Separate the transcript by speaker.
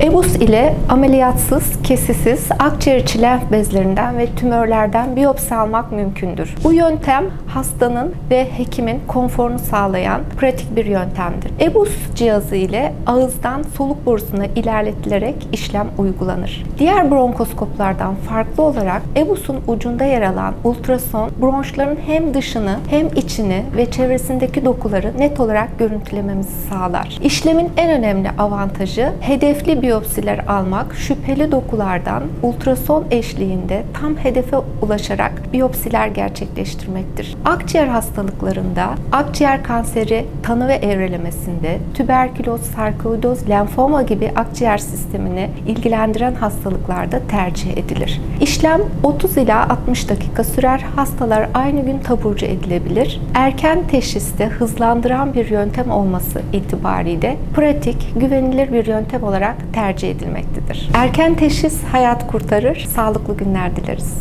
Speaker 1: EBUS ile ameliyatsız, kesisiz akciğer içi lenf bezlerinden ve tümörlerden biyopsi almak mümkündür. Bu yöntem hastanın ve hekimin konforunu sağlayan pratik bir yöntemdir. EBUS cihazı ile ağızdan soluk borusuna ilerletilerek işlem uygulanır. Diğer bronkoskoplardan farklı olarak EBUS'un ucunda yer alan ultrason bronşların hem dışını hem içini ve çevresindeki dokuları net olarak görüntülememizi sağlar. İşlemin en önemli avantajı hedefli biyopsiler almak, şüpheli dokulardan ultrason eşliğinde tam hedefe ulaşarak biyopsiler gerçekleştirmektir. Akciğer hastalıklarında, akciğer kanseri tanı ve evrelemesinde, tüberküloz, sarkoidoz, lenfoma gibi akciğer sistemini ilgilendiren hastalıklarda tercih edilir. İşlem 30 ila 60 dakika sürer. Hastalar aynı gün taburcu edilebilir. Erken teşhiste hızlandıran bir yöntem olması itibariyle pratik, güvenilir bir yöntem olarak tercih edilmektedir. Erken teşhis hayat kurtarır. Sağlıklı günler dileriz.